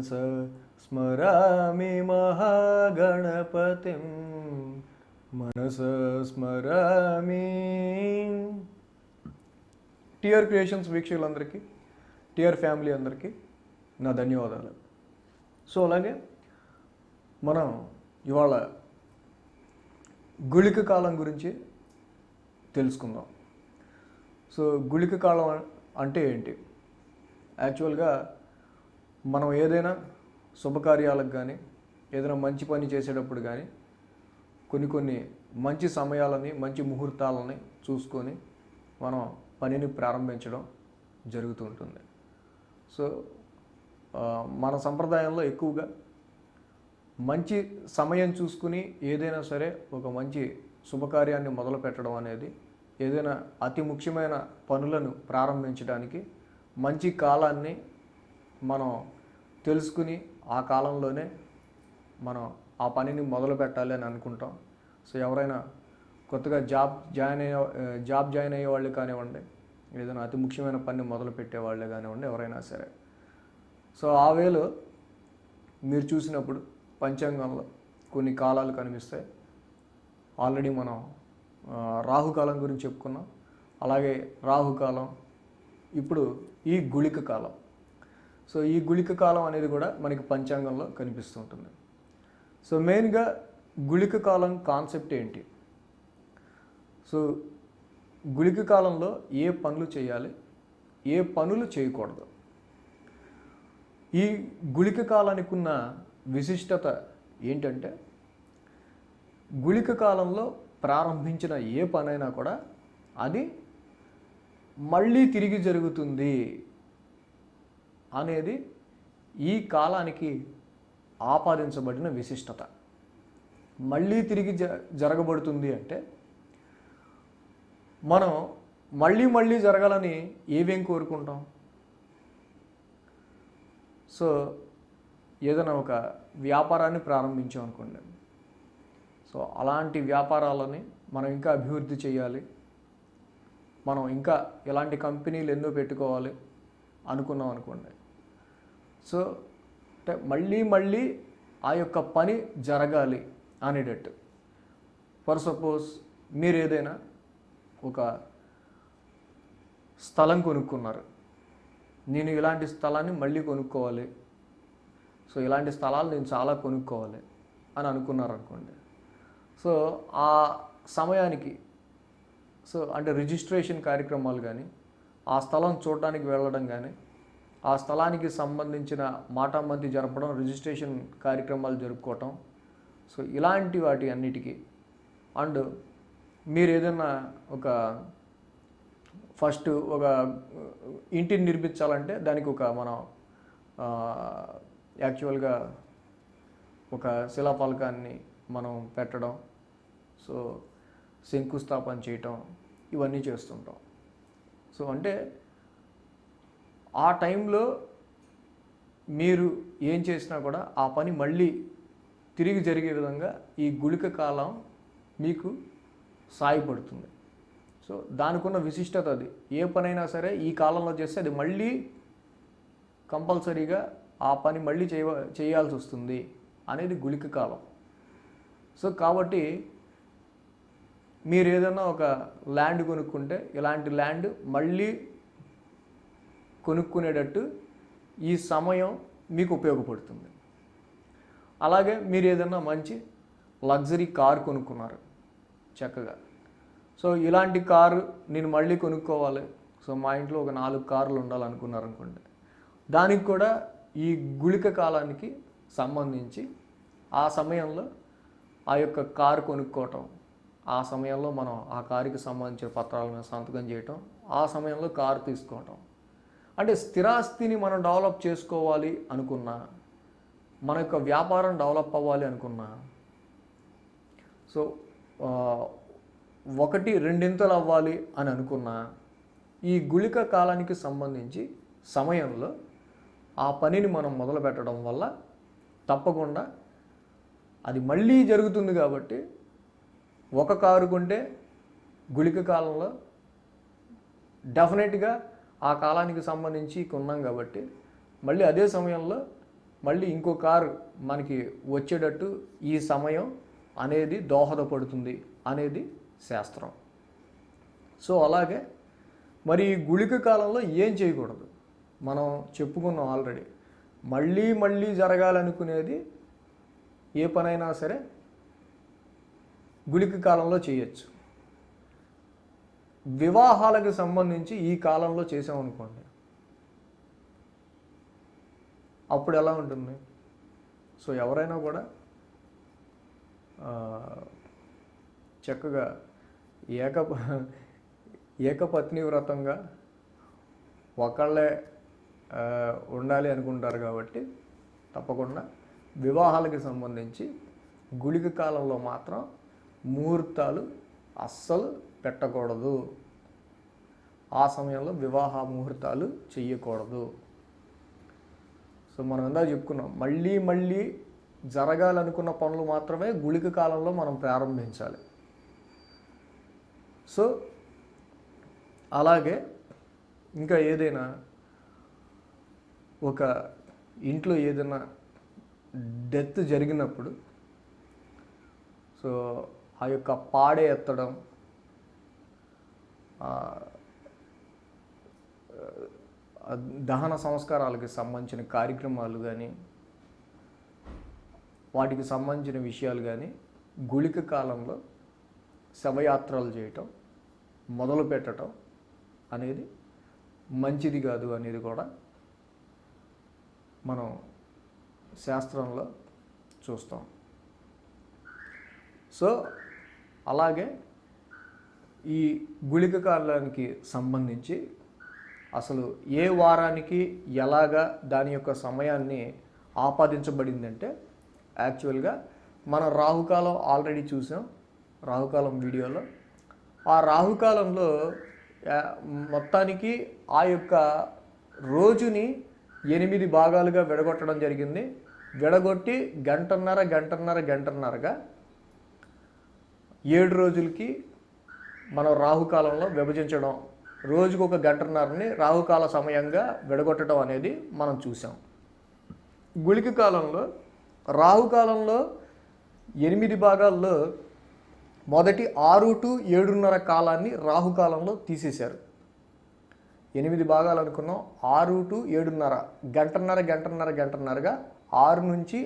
మనస స్మరామి మహాగణపతిం. మనస స్మరామి టిఆర్ క్రియేషన్స్ వీక్షకులందరికీ టిఆర్ ఫ్యామిలీ అందరికీ నా ధన్యవాదాలు. సో అలాగే మనం ఇవాళ గుళిక కాలం గురించి తెలుసుకుందాం. సో గుళిక కాలం అంటే ఏంటి? యాక్చువల్గా మనం ఏదైనా శుభకార్యాలకు కానీ ఏదైనా మంచి పని చేసేటప్పుడు కానీ కొన్ని కొన్ని మంచి సమయాలని మంచి ముహూర్తాలని చూసుకొని మనం పనిని ప్రారంభించడం జరుగుతూ ఉంటుంది. సో మన సంప్రదాయంలో ఎక్కువగా మంచి సమయం చూసుకుని ఏదైనా సరే ఒక మంచి శుభకార్యాన్ని మొదలు పెట్టడం అనేది ఏదైనా అతి ముఖ్యమైన పనులను ప్రారంభించడానికి మంచి కాలాన్ని మనం తెలుసుకుని ఆ కాలంలోనే మనం ఆ పనిని మొదలు పెట్టాలి అని అనుకుంటాం. సో ఎవరైనా కొత్తగా జాబ్ జాయిన్ అయ్యే జాబ్ జాయిన్ అయ్యే వాళ్ళు కానివ్వండి ఏదైనా అతి ముఖ్యమైన పని మొదలు పెట్టే వాళ్ళే కానివ్వండి ఎవరైనా సరే. సో ఆ వేలో మీరు చూసినప్పుడు పంచాంగంలో కొన్ని కాలాలు కనిపిస్తాయి. ఆల్రెడీ మనం రాహుకాలం గురించి చెప్పుకున్నాం. అలాగే రాహుకాలం ఇప్పుడు ఈ గుళిక కాలం. సో ఈ గుళిక కాలం అనేది కూడా మనకి పంచాంగంలో కనిపిస్తూ ఉంటుంది. సో మెయిన్గా గుళిక కాలం కాన్సెప్ట్ ఏంటి? సో గుళిక కాలంలో ఏ పనులు చేయాలి? ఏ పనులు చేయకూడదు? ఈ గుళిక కాలానికి ఉన్న విశిష్టత ఏంటంటే గుళిక కాలంలో ప్రారంభించిన ఏ పనైనా కూడా అది మళ్ళీ తిరిగి జరుగుతుంది. అనేది ఈ కాలానికి ఆపాదించబడిన విశిష్టత. మళ్ళీ తిరిగి జ జరగబడుతుంది అంటే మనం మళ్ళీ మళ్ళీ జరగాలని ఏవేం కోరుకుంటాం? సో ఏదైనా ఒక వ్యాపారాన్ని ప్రారంభించాం అనుకోండి. సో అలాంటి వ్యాపారాలని మనం ఇంకా అభివృద్ధి చేయాలి. మనం ఇంకా ఇలాంటి కంపెనీలు ఎన్నో పెట్టుకోవాలి అనుకున్నాం అనుకోండి. సో అంటే మళ్ళీ మళ్ళీ ఆ యొక్క పని జరగాలి అనేటట్టు. ఫర్ సపోజ్ మీరు ఏదైనా ఒక స్థలం కొనుక్కున్నారు. నేను ఇలాంటి స్థలాన్ని మళ్ళీ కొనుక్కోవాలి. సో ఇలాంటి స్థలాలు నేను చాలా కొనుక్కోవాలి అని అనుకున్నారు అనుకోండి సో ఆ సమయానికి సో అంటే రిజిస్ట్రేషన్ కార్యక్రమాలు కానీ ఆ స్థలం చూడడానికి వెళ్ళడం కానీ ఆ స్థలానికి సంబంధించిన మాటామంతి జరపడం రిజిస్ట్రేషన్ కార్యక్రమాలు జరుపుకోవటం. సో ఇలాంటి వాటి అన్నిటికీ. అండ్ మీరు ఏదైనా ఒక ఫస్ట్ ఒక ఇంటిని నిర్మించాలంటే దానికి ఒక మనం యాక్చువల్గా ఒక శిలాఫలకాన్ని మనం పెట్టడం. సో శంకుస్థాపన చేయటం. ఇవన్నీ చేస్తుంటాం. సో అంటే ఆ టైంలో మీరు ఏం చేసినా కూడా ఆ పని మళ్ళీ తిరిగి జరిగే విధంగా ఈ గుళిక కాలం మీకు సాయపడుతుంది. సో దానికి ఉన్న విశిష్టత అది. ఏ పనైనా సరే ఈ కాలంలో చేస్తే అది మళ్ళీ కంపల్సరీగా ఆ పని మళ్ళీ చేయ చేయాల్సి వస్తుంది అనేది గుళిక కాలం. సో కాబట్టి మీరు ఏదైనా ఒక ల్యాండ్ కొనుక్కుంటే ఇలాంటి ల్యాండ్ మళ్ళీ కొనుక్కునేటట్టు ఈ సమయం మీకు ఉపయోగపడుతుంది. అలాగే మీరు ఏదైనా మంచి లగ్జరీ కార్ కొనుక్కున్నారు చక్కగా. సో ఇలాంటి కారు నేను మళ్ళీ కొనుక్కోవాలి. సో మా ఇంట్లో ఒక నాలుగు కార్లు ఉండాలనుకున్నారు అనుకోండి దానికి కూడా ఈ గుళిక కాలానికి సంబంధించి ఆ సమయంలో ఆ యొక్క కారు కొనుక్కోవటం ఆ సమయంలో మనం ఆ కారుకి సంబంధించిన పత్రాల మీద సంతకం చేయటం ఆ సమయంలో కారు తీసుకోవటం అంటే స్థిరాస్తిని మనం డెవలప్ చేసుకోవాలి అనుకున్నా మన యొక్క వ్యాపారం డెవలప్ అవ్వాలి అనుకున్నా సో ఒకటి రెండింతలు అవ్వాలి అని అనుకున్నా ఈ గుళిక కాలానికి సంబంధించి సమయంలో ఆ పనిని మనం మొదలు పెట్టడం వల్ల తప్పకుండా అది మళ్ళీ జరుగుతుంది కాబట్టి ఒక కారు కొంటే గుళిక కాలంలో డెఫినెట్గా ఆ కాలానికి సంబంధించి కొన్నాం కాబట్టి మళ్ళీ అదే సమయంలో మళ్ళీ ఇంకో కారు మనకి వచ్చేటట్టు ఈ సమయం అనేది దోహదపడుతుంది అనేది శాస్త్రం. సో అలాగే మరి ఈ గుళిక కాలంలో ఏం చేయకూడదు? మనం చెప్పుకున్నాం ఆల్రెడీ. మళ్ళీ మళ్ళీ జరగాలనుకునేది ఏ పనైనా సరే గుళిక కాలంలో చేయొచ్చు. వివాహాలకు సంబంధించి ఈ కాలంలో చేసామనుకోండి. అప్పుడు ఎలా ఉంటుంది? సో ఎవరైనా కూడా చక్కగా ఏక ఏకపత్ని వ్రతంగా ఒకళ్ళే ఉండాలి అనుకుంటారు కాబట్టి తప్పకుండా వివాహాలకి సంబంధించి గుళిక కాలంలో మాత్రం ముహూర్తాలు అస్సలు పెట్టకూడదు. ఆ సమయంలో వివాహ ముహూర్తాలు చేయకూడదు సో మనం ఇందాక చెప్పుకున్నాం మళ్ళీ మళ్ళీ జరగాలనుకున్న పనులు మాత్రమే గుళిక కాలంలో మనం ప్రారంభించాలి. సో అలాగే ఇంకా ఏదైనా ఒక ఇంట్లో ఏదైనా డెత్ జరిగినప్పుడు సో ఆ యొక్క పాడే ఎత్తడం దహన సంస్కారాలకి సంబంధించిన కార్యక్రమాలు కానీ వాటికి సంబంధించిన విషయాలు కానీ గుళిక కాలంలో శవయాత్రలు చేయటం మొదలు పెట్టడం అనేది మంచిది కాదు అనేది కూడా మనం శాస్త్రంలో చూస్తాం. సో అలాగే ఈ గుళిక కాలానికి సంబంధించి అసలు ఏ వారానికి ఎలాగా దాని యొక్క సమయాన్ని ఆపాదించబడిందంటే యాక్చువల్గా మన రాహుకాలం ఆల్రెడీ చూసాం రాహుకాలం వీడియోలో. ఆ రాహుకాలంలో మొత్తానికి ఆ యొక్క రోజుని ఎనిమిది భాగాలుగా విడగొట్టడం జరిగింది. విడగొట్టి గంటన్నర గంటన్నర గంటన్నరగా ఏడు రోజులకి మనం రాహుకాలంలో విభజించడం రోజుకు ఒక గంటన్నరని రాహుకాల సమయంగా విడగొట్టడం అనేది మనం చూసాం. గుళిక కాలంలో రాహుకాలంలో ఎనిమిది భాగాల్లో మొదటి ఆరు టు ఏడున్నర కాలాన్ని రాహుకాలంలో తీసేశారు. ఎనిమిది భాగాలు అనుకున్నాం. ఆరు టు ఏడున్నర గంటన్నర గంటన్నర గంటన్నరగా ఆరు నుంచి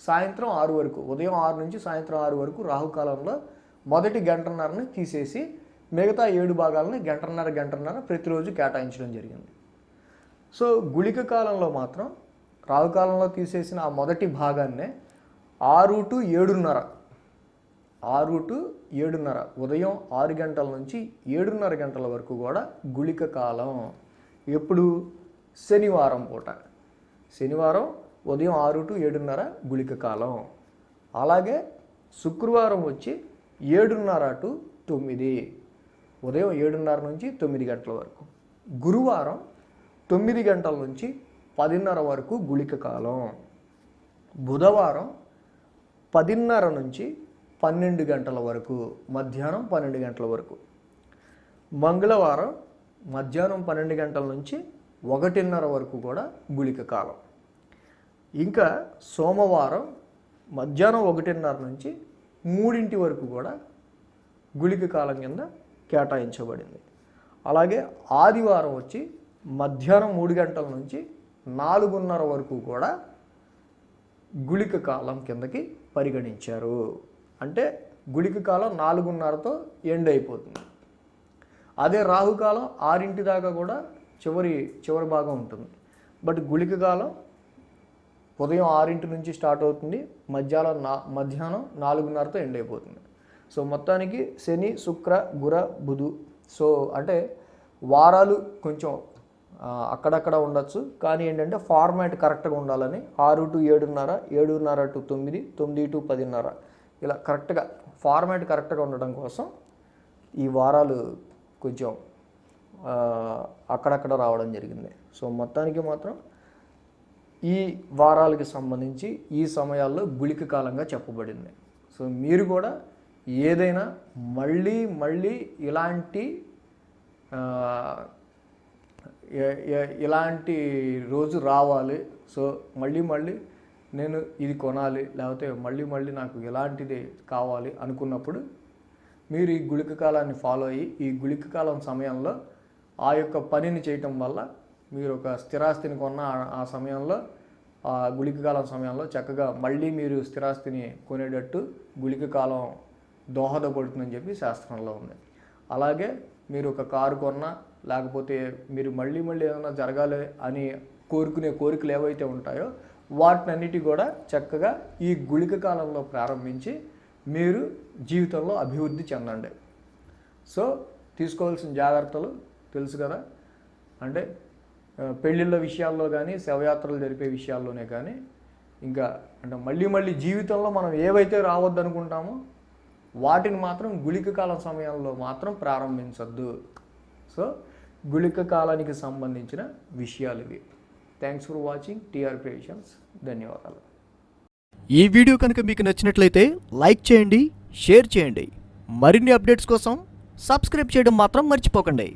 సాయంత్రం ఆరు వరకు ఉదయం ఆరు నుంచి సాయంత్రం ఆరు వరకు రాహుకాలంలో మొదటి గంటన్నరని తీసేసి మిగతా ఏడు భాగాలని గంటన్నర గంటన్నర ప్రతిరోజు కేటాయించడం జరిగింది. సో గుళిక కాలంలో మాత్రం రాహుకాలంలో తీసేసిన ఆ మొదటి భాగాన్నే ఆరు టు ఏడున్నర ఆరు టు ఏడున్నర ఉదయం ఆరు గంటల నుంచి ఏడున్నర గంటల వరకు కూడా గుళిక కాలం. ఎప్పుడు? శనివారం పూట. శనివారం ఉదయం ఆరు టు ఏడున్నర గుళిక కాలం. అలాగే శుక్రవారం వచ్చి ఏడున్నర టు తొమ్మిది. ఉదయం ఏడున్నర నుంచి తొమ్మిది గంటల వరకు. గురువారం తొమ్మిది గంటల నుంచి పదిన్నర వరకు గుళిక కాలం. బుధవారం పదిన్నర నుంచి పన్నెండు గంటల వరకు మధ్యాహ్నం పన్నెండు గంటల వరకు. మంగళవారం మధ్యాహ్నం పన్నెండు గంటల నుంచి ఒకటిన్నర వరకు కూడా గుళిక కాలం. ఇంకా సోమవారం మధ్యాహ్నం ఒకటిన్నర నుంచి మూడింటి వరకు కూడా గుళిక కాలం కింద కేటాయించబడింది. అలాగే ఆదివారం వచ్చి మధ్యాహ్నం మూడు గంటల నుంచి నాలుగున్నర వరకు కూడా గుళిక కాలం కిందకి పరిగణించారు. అంటే గుళిక కాలం నాలుగున్నరతో ఎండ్ అయిపోతుంది. అదే రాహుకాలం ఆరింటి దాకా కూడా చివరి చివరి భాగం ఉంటుంది. బట్ గుళిక కాలం ఉదయం ఆరింటి నుంచి స్టార్ట్ అవుతుంది. మధ్యాహ్నం నా మధ్యాహ్నం నాలుగున్నరతో ఎండ్ అయిపోతుంది. సో మొత్తానికి శని శుక్ర గుర బుధు. సో అంటే వారాలు కొంచెం అక్కడక్కడ ఉండొచ్చు. కానీ ఏంటంటే ఫార్మాట్ కరెక్ట్గా ఉండాలని ఆరు టు ఏడున్నర ఏడున్నర టు తొమ్మిది తొమ్మిది టు పదిన్నర. ఇలా కరెక్ట్గా ఫార్మాట్ కరెక్ట్గా ఉండడం కోసం ఈ వారాలు కొంచెం అక్కడక్కడ రావడం జరిగింది. సో మొత్తానికి మాత్రం ఈ వారాలకి సంబంధించి ఈ సమయాల్లో గుళిక కాలంగా చెప్పబడింది. సో మీరు కూడా ఏదైనా మళ్ళీ మళ్ళీ ఇలాంటి ఇలాంటి రోజు రావాలి. సో మళ్ళీ మళ్ళీ నేను ఇది కొనాలి లేకపోతే మళ్ళీ మళ్ళీ నాకు ఎలాంటిది కావాలి అనుకున్నప్పుడు మీరు ఈ గుళిక కాలాన్ని ఫాలో అయ్యి ఈ గుళిక కాలం సమయంలో ఆ యొక్క పనిని చేయటం వల్ల మీరు ఒక స్థిరాస్తిని కొన్న ఆ సమయంలో ఆ గుళిక కాలం సమయంలో చక్కగా మళ్ళీ మీరు స్థిరాస్తిని కొనేటట్టు గుళిక కాలం దోహదపడుతుందని చెప్పి శాస్త్రంలో ఉంది. అలాగే మీరు ఒక కారు కొన్నా లేకపోతే మీరు మళ్ళీ మళ్ళీ ఏదైనా జరగాలి అని కోరుకునే కోరికలు ఏవైతే ఉంటాయో వాటినన్నిటి కూడా చక్కగా ఈ గుళిక కాలంలో ప్రారంభించి మీరు జీవితంలో అభివృద్ధి చెందండి. సో తీసుకోవాల్సిన జాగ్రత్తలు తెలుసు కదా? అంటే పెళ్ళిళ్ళ విషయాల్లో కానీ శవయాత్రలు జరిపే విషయాల్లోనే కానీ ఇంకా అంటే మళ్ళీ మళ్ళీ జీవితంలో మనం ఏవైతే రావద్దనుకుంటామో వాటిని మాత్రం గుళిక కాలం సమయంలో మాత్రం ప్రారంభించద్దు. సో గుళిక కాలానికి సంబంధించిన విషయాలు ఇవి. Thanks for watching TR creations ధన్యవాదాలు. ఈ వీడియో కనుక మీకు నచ్చినట్లయితే లైక్ చేయండి షేర్ చేయండి. మరిన్ని అప్డేట్స్ కోసం సబ్స్క్రైబ్ చేయడం మాత్రం మర్చిపోకండి.